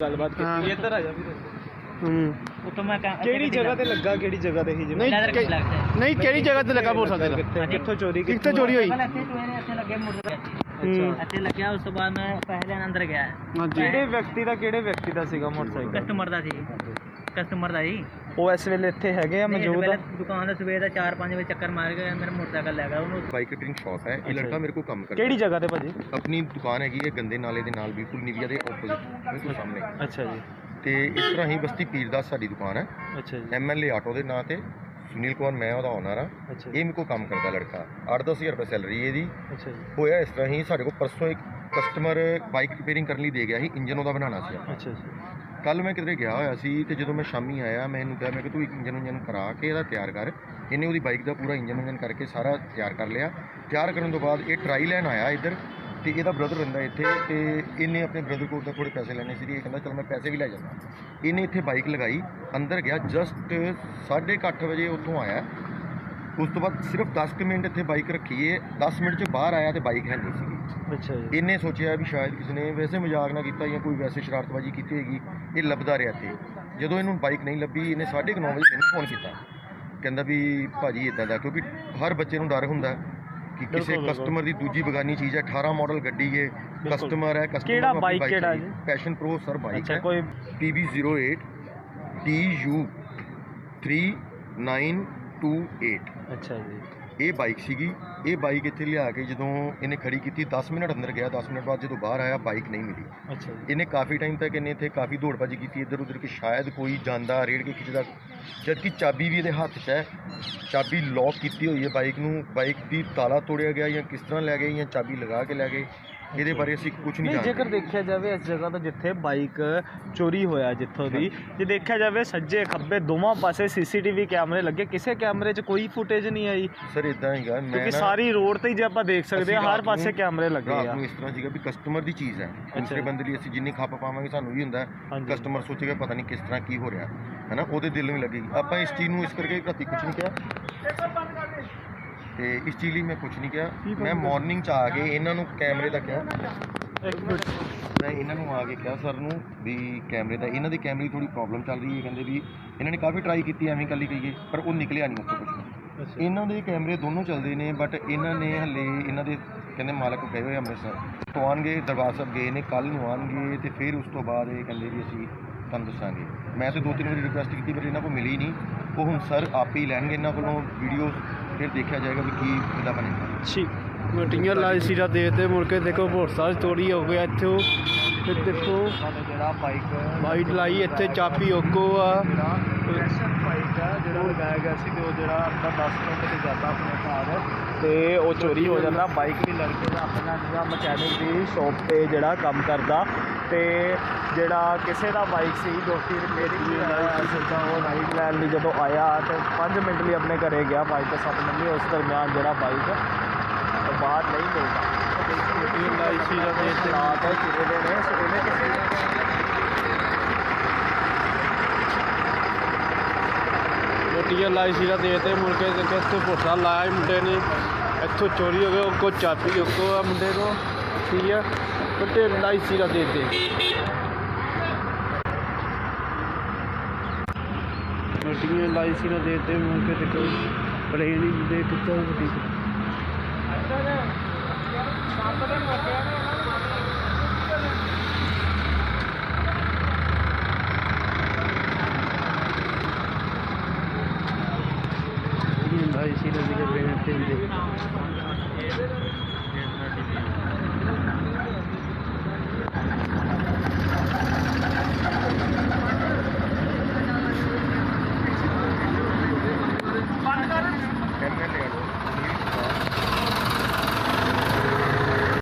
ਗੱਲਬਾਤ। ਕੀਤੀ ਇੱਧਰ ਆ ਜਾ ਵੀਰੇ। ਹੂੰ। ਉੱਥੋਂ ਮੈਂ ਕਿਹੜੀ ਜਗ੍ਹਾ ਤੇ ਲੱਗਾ ਕਿਹੜੀ ਜਗ੍ਹਾ ਤੇ ਹੀ ਜਿਵੇਂ? ਨਹੀਂ ਕਿ-। ਨਹੀਂ ਕਿਹੜੀ ਜਗ੍ਹਾ ਤੇ ਲੱਗਾ ਮੋਟਰਸਾਈਕਲ ਤੇਰਾ ਕਿੱਥੇ ਕਿੱਥੋਂ ਚੋਰੀ ਕਿੱਥੇ ਚੋਰੀ ਹੋਈ? ਪਹਿਲਾਂ ਇੱਥੇ ਟੋਏ ਨੇ ਇੱਥੇ ਲੱਗੇ ਮੋਟਰ ਹੂੰ। ਇੱਥੇ ਲੱਗਿਆ ਉਸ ਤੋਂ ਬਾਅਦ ਮੈਂ ਪੈਸੇ ਲੈਣ ਅੰਦਰ ਗਿਆ। ਹਾਂਜੀ। ਕਿਹੜੇ ਵਿਅਕਤੀ ਦਾ ਕਿਹੜੇ ਵਿਅਕਤੀ ਦਾ ਸੀਗਾ ਮੋਟਰਸਾਈਕਲ? ਕਸਟਮਰ ਦਾ ਸੀ। ਕਸਟਮਰ ਦਾ ਜੀ ਉਹ ਇਸ ਵੇਲੇ ਇੱਥੇ ਹੈਗੇ ਆ ਮੌਜੂਦ। ਪਹਿਲਾਂ ਦੁਕਾਨ ਦਾ ਸਵੇਰ ਦਾ 4-5 ਵਜੇ ਚੱਕਰ ਮਾਰ ਕੇ ਮੇਰਾ ਮੋਟਰਸਾਈਕਲ ਲੈ ਗਿਆ ਉਹਨੂੰ। ਬਾਈਕ ਰਿਪੇਅਰਿੰਗ ਸ਼ਾਪ ਹੈ। ਇਹ ਲੜਕਾ ਮੇਰੇ ਕੋਲ ਕੰਮ ਕਰਦਾ। ਕਿਹੜੀ ਜਗ੍ਹਾ ਤੇ ਭਾਜੀ। ਆਪਣੀ ਦੁਕਾਨ ਹੈਗੀ ਹੈ ਗੰਦੇ ਨਾਲੇ ਦੇ ਨਾਲ ਬਿਲਕੁਲ ਨਿਵੀਆ ਦੇ ਆਪੋਜ਼ਿਟ ਬਿਲਕੁਲ ਸਾਹਮਣੇ। ਅੱਛਾ ਜੀ। ਤੇ ਇਸ ਤਰ੍ਹਾਂ ਹੀ ਬਸਤੀ ਪੀਰਦਾਸ ਸਾਡੀ ਦੁਕਾਨ ਹੈ। ਅੱਛਾ ਜੀ। ਐਮਐਲਏ ਆਟੋ ਦੇ ਨਾਂ ਤੇ ਸੁਨੀਲ ਕੁਮਾਰ ਮੈਂ ਉਹਦਾ ਓਨਰ ਆ ਇਹ ਮੇਰੇ ਕੋਲ ਕੰਮ ਕਰਦਾ ਲੜਕਾ। 8-10000 ਰੁਪਏ ਸੈਲਰੀ ਇਹਦੀ। ਅੱਛਾ ਜੀ। ਹੋਇਆ ਇਸ ਤਰ੍ਹਾਂ ਹੀ ਸਾਡੇ ਕੋਲ ਪਰਸੋਂ ਇੱਕ ਕਸਟਮਰ ਬਾਈਕ ਰਿਪੇਅਰਿੰਗ ਕਰਨ ਲਈ ਦੇ ਗਿਆ ਸੀ। ਇੰਜਨ ਉਹਦਾ ਬਣਾਉਣਾ ਸੀ। ਅੱਛਾ ਜੀ। ਕੱਲ ਮੈਂ ਕਿਤੇ ਗਿਆ ਹੋਇਆ ਸੀ ਤੇ ਜਦੋਂ ਮੈਂ ਸ਼ਾਮੀ ਆਇਆ, ਮੈਂ ਇਹਨੂੰ ਕਿਹਾ, ਮੈਂ ਕਿ ਤੂੰ ਇੱਕ ਇੰਜਨ ਇੰਜਨ ਕਰਾ ਕੇ ਇਹਦਾ ਤਿਆਰ ਕਰ। ਇਹਨੇ ਉਹਦੀ ਬਾਈਕ ਦਾ ਪੂਰਾ ਇੰਜਨ ਇੰਜਨ ਕਰਕੇ ਸਾਰਾ ਤਿਆਰ ਕਰ ਲਿਆ। ਤਿਆਰ ਕਰਨ ਤੋਂ ਬਾਅਦ ਇਹ ਟਰਾਈ ਲੈਣ ਆਇਆ ਇੱਧਰ ਤੇ ਇਹਦਾ ਬ੍ਰਦਰ ਰਹਿੰਦਾ ਇੱਥੇ ਤੇ ਇਹਨੇ ਆਪਣੇ ਬ੍ਰਦਰ ਕੋਲ ਤਾਂ ਥੋੜੇ ਪੈਸੇ ਲੈਣੇ ਸੀ ਇਹ ਕਹਿੰਦਾ, ਚਲ ਮੈਂ ਪੈਸੇ ਵੀ ਲੈ ਜਾਂਦਾ। ਇਹਨੇ ਇੱਥੇ ਬਾਈਕ ਲਗਾਈ, ਅੰਦਰ ਗਿਆ ਜਸਟ 8:30 ਵਜੇ ਉੱਥੋਂ ਆਇਆ। ਉਸ ਤੋਂ ਬਾਅਦ ਸਿਰਫ 10 ਕੁ ਮਿੰਟ ਇੱਥੇ ਬਾਈਕ ਰੱਖੀ ਹੈ 10 ਮਿੰਟ 'ਚ ਬਾਹਰ ਆਇਆ ਤੇ ਬਾਈਕ ਹੈ ਨਹੀਂ ਸੀਗੀ। ਅੱਛਾ ਜੀ। ਇਹਨੇ ਸੋਚਿਆ ਵੀ ਸ਼ਾਇਦ ਕਿਸੇ ਨੇ ਵੈਸੇ ਮਜ਼ਾਕ ਨਾ ਕੀਤਾ ਜਾਂ ਕੋਈ ਵੈਸੇ ਸ਼ਰਾਰਤਬਾਜ਼ੀ ਕੀਤੀ ਹੋਏਗੀ ਇਹ ਲੱਭਦਾ ਰਿਹਾ ਤੇ ਜਦੋਂ ਇਹਨੂੰ ਬਾਈਕ ਨਹੀਂ ਲੱਭੀ ਇਹਨੇ 9:30 ਵਜੇ ਮੈਨੂੰ ਫੋਨ ਕੀਤਾ। ਕਹਿੰਦਾ ਵੀ ਭਾਜੀ ਇਦਾਂ ਦਾ ਕਿਉਂਕਿ ਹਰ ਬੱਚੇ ਨੂੰ ਡਰ ਹੁੰਦਾ ਕਿ ਕਿਸੇ ਕਸਟਮਰ ਦੀ ਦੂਜੀ ਬਗਾਨੀ ਚੀਜ਼ ਹੈ 18 ਮਾਡਲ ਗੱਡੀ ਹੈ ਕਸਟਮਰ ਹੈ ਕਸਟਮਰ ਕਿਹੜਾ bike ਕਿਹੜਾ ਜੀ? ਪੈਸ਼ਨ ਪ੍ਰੋ ਸਰ ਬਾਈਕ ਅੱਛਾ ਹੈ। ਕੋਈ PB08 TU 3928 ਅੱਛਾ ਜੀ। ਇਹ ਬਾਈਕ ਸੀਗੀ। ਇਹ ਬਾਈਕ ਇੱਥੇ ਲਿਆ ਕੇ ਜਦੋਂ ਇਹਨੇ ਖੜੀ ਕੀਤੀ 10 ਮਿੰਟ ਅੰਦਰ ਗਿਆ 10 ਮਿੰਟ ਬਾਅਦ ਜਦੋਂ ਬਾਹਰ ਆਇਆ ਬਾਈਕ ਨਹੀਂ ਮਿਲੀ। ਅੱਛਾ ਇਹਨੇ ਕਾਫੀ ਟਾਈਮ ਤੱਕ ਇਹਨੇ ਇੱਥੇ ਕਾਫੀ ਦੌੜਬਾਜੀ ਕੀਤੀ। ਇੱਧਰ ਉੱਧਰ ਕਿ ਸ਼ਾਇਦ ਕੋਈ ਜਾਂਦਾ ਰੇੜ ਕੇ ਖਿੱਚਦਾ ਜਦ ਕਿ ਚਾਬੀ ਵੀ ਇਹਦੇ ਹੱਥ 'ਚ ਹੈ। ਚਾਬੀ ਲੌਕ ਕੀਤੀ ਹੋਈ ਹੈ ਬਾਈਕ ਨੂੰ। ਬਾਈਕ ਦੀ ਤਾਲਾ ਤੋੜਿਆ ਗਿਆ ਜਾਂ ਕਿਸ ਤਰ੍ਹਾਂ ਲੈ ਗਏ ਜਾਂ ਚਾਬੀ ਲਗਾ ਕੇ ਲੈ ਗਏ। ਇਹਦੇ ਬਾਰੇ ਅਸੀਂ ਕੁਝ ਨਹੀਂ ਨਹੀਂ ਜੇਕਰ ਜਾਣਦੇ ਦੇਖਿਆ ਜਾਵੇ ਇਸ ਜਗ੍ਹਾ ਤੋਂ ਜਿੱਥੇ ਬਾਈਕ ਚੋਰੀ ਹੋਇਆ ਜਿੱਥੋਂ ਦੀ ਜੇ ਦੇਖਿਆ ਜਾਵੇ ਸੱਜੇ ਖੱਬੇ ਦੋਵਾਂ ਪਾਸੇ ਸੀਸੀਟੀਵੀ ਕੈਮਰੇ ਲੱਗੇ ਕਿਸੇ ਕੈਮਰੇ 'ਚ ਕੋਈ ਫੁਟੇਜ ਨਹੀਂ ਆਈ। ਸਰ ਇਦਾਂ ਹੈਗਾ ਮੈਂ ਕਿਉਂਕਿ ਨਾ- ਸਾਰੀ ਰੋਡ ਤੇ ਹੀ ਜੇ ਆਪਾਂ ਦੇਖ ਸਕਦੇ ਅਸੀਂ ਹਾਂ ਹਰ ਰਾਤ ਪਾਸੇ ਨੂੰ- ਕੈਮਰੇ ਲੱਗੇ ਰਾਤ ਆ। ਨੂੰ ਇਸ ਤਰ੍ਹਾਂ ਸੀਗਾ ਵੀ ਕਸਟਮਰ ਦੀ ਚੀਜ਼ ਹੈ। ਦੂਸਰੇ। ਬੰਦੇ ਲਈ ਅਸੀਂ ਜਿੰਨੀ ਖੱਪ ਪਾਵਾਂਗੇ ਸਾਨੂੰ ਵੀ ਹੁੰਦਾ ਹਾਂਜੀ। ਕਸਟਮਰ ਸੋਚੇਗਾ ਪਤਾ ਨਹੀਂ ਕਿਸ ਤਰ੍ਹਾਂ ਕੀ ਹੋ ਰਿਹਾ। ਹੈ ਨਾ ਉਹਦੇ ਦਿਲ ਨੂੰ ਵੀ ਲੱਗੇਗੀ। ਆਪਾਂ ਇਸ ਚੀਜ਼ ਨੂੰ ਇਸ ਕਰਕੇ ਰਾਤੀ ਕੁਝ ਨਹੀਂ ਕਿਹਾ। ਤੇ ਇਸ ਚੀਜ਼ ਲਈ ਮੈਂ ਕੁਝ ਨਹੀਂ ਕਿਹਾ। ਮੈਂ ਮਾਰਨਿੰਗ ਚ ਆ ਕੇ ਇਹਨਾਂ ਨੂੰ ਕੈਮਰੇ ਦਾ ਕਿਹਾ। ਇੱਕ ਮਿੰਟ। ਮੈਂ ਇਹਨਾਂ ਨੂੰ ਆ ਕੇ ਕਿਹਾ ਸਰ ਨੂੰ ਵੀ ਕੈਮਰੇ ਦਾ ਇਹਨਾਂ ਦੀ ਕੈਮਰੇ ਦੀ ਥੋੜੀ ਪ੍ਰੋਬਲਮ ਚੱਲ ਰਹੀ ਹੈ ਕਹਿੰਦੇ ਵੀ ਇਹਨਾਂ ਨੇ ਕਾਫੀ ਟਰਾਈ ਕੀਤੀ ਐਵੇਂ ਕੱਲੀ ਕਹੀਏ ਪਰ ਉਹ ਨਿਕਲਿਆ ਨਹੀਂ ਉੱਥੋਂ ਕੁਝ ਇਹਨਾਂ ਦੇ ਕੈਮਰੇ ਦੋਨੋਂ ਚੱਲਦੇ ਨੇ ਬਟ ਇਹਨਾਂ ਨੇ ਹਲੇ ਇਹਨਾਂ ਦੇ ਕਹਿੰਦੇ ਮਾਲਕ ਗਏ ਹੋਏ ਅੰਮ੍ਰਿਤਸਰ। ਤੋਂ ਆਉਣਗੇ ਦਰਬਾਰ ਸਾਹਿਬ ਗਏ ਨੇ ਕੱਲ ਨੂੰ ਆਉਣਗੇ ਤੇ ਫਿਰ ਉਸ ਤੋਂ ਬਾਅਦ ਇਹ ਕਹਿੰਦੇ ਵੀ ਅਸੀਂ ਤੁਹਾਨੂੰ ਦੱਸਾਂਗੇ। ਮੈਂ ਤੇ ਦੋ ਤਿੰਨ ਵਾਰੀ ਰਿਕੁਐਸਟ ਕੀਤੀ ਪਰ ਇਹਨਾਂ ਕੋਲ ਮਿਲੀ ਨਹੀਂ। ਉਹ ਹੁਣ ਸਰ ਆਪੇ ਹੀ ਲੈਣਗੇ ਇਹਨਾਂ ਕੋਲੋਂ ਵੀਡੀਓ ਫਿਰ ਦੇਖਿਆ ਜਾਏਗਾ ਵੀ ਕੀ ਇਹਦਾ ਬਣੇਗਾ ਠੀਕ ਮੀਟਿੰਗਾਂ ਲਾਈ ਸੀ ਰਾਤ ਦੇ ਤੇ ਮੁੜ ਕੇ ਦੇਖੋ ਮੋਟਰਸਾਈਕਲ ਚੋਰੀ ਹੋ ਗਿਆ ਇੱਥੋਂ। ਤੇ ਦੇਖੋ ਜਿਹੜਾ ਬਾਈਕ ਬਾਈਟ ਲਾਈ ਇੱਥੇ ਚਾਬੀ ਓਕੋ ਆ। ਪ੍ਰੈਸ਼ਰ ਬਾਈਕ ਆ ਜਿਹੜਾ ਲਗਾਇਆ ਗਿਆ ਸੀ ਤੇ ਉਹ ਜਿਹੜਾ ਆਪਣਾ 10 ਮਿੰਟ ਤੇ ਜਾਂਦਾ ਆਪਣੇ ਘਰ ਤੇ ਉਹ ਚੋਰੀ ਹੋ ਜਾਂਦਾ ਬਾਈਕ ਵੀ ਲੜਕੇ ਦਾ ਆਪਣਾ ਜਿਹੜਾ ਮਕੈਨਿਕ ਦੀ ਸ਼ਾਪ ਤੇ ਜਿਹੜਾ ਕੰਮ ਕਰਦਾ। ਤੇ ਜਿਹੜਾ ਕਿਸੇ ਦਾ ਬਾਈਕ ਸੀ, ਦੋਸਤੀ ਰਿਪੇਅਰਿੰਗ ਵੀ ਆਇਆ ਸਿੱਧਾ ਉਹ ਰਾਈਡ ਲੈਣ ਲਈ ਜਦੋਂ ਆਇਆ ਤੇ 5 ਮਿੰਟ ਲਈ ਆਪਣੇ ਘਰੇ ਗਿਆ ਬਾਈਕ ਤੇ 7 ਮਿੰਟ ਉਸ ਦਰਮਿਆਨ ਜਿਹੜਾ ਬਾਈਕ ਬਾਹਰ ਨਹੀਂ ਮਿਲਦਾ। ਇਹ ਲਾਈ ਸੀ ਰਾਤ ਦੇ ਹਾਲਾਤ ਹੈ ਕਿਵੇਂ ਦੇ ਨੇ ਸੋ ਇਹਨੇ ਕਿਸੇ ਲਾਈ ਸੀ ਰਾਤ ਦੇ ਤੇ ਮੁੜ ਕੇ ਦੇਖੋ ਇੱਥੇ ਲਾਇਆ ਮੁੰਡੇ ਨੇ। ਇੱਥੋਂ ਚੋਰੀ ਹੋ ਗਿਆ ਉਹ ਕੋ ਚਾਬੀ ਓਕੋ ਆ ਮੁੰਡੇ ਕੋ ਠੀਕ ਆ। ਉੱਤੇ ਲਾਈ ਸੀ ਰਾਤ ਦੇ ਤੇ ਮੋਟੀਆਂ ਲਾਈ ਸੀ ਰਾਤ ਦੇ ਤੇ ਮੁੜ ਕੇ ਦੇਖੋ, ਪਲੇਨ ਹੀ ਦੇ ਕਿੱਥੋਂ ਵੱਡੀ ਲਾਈ ਸੀ ਰਾਤ ਦੇ। ਤੇ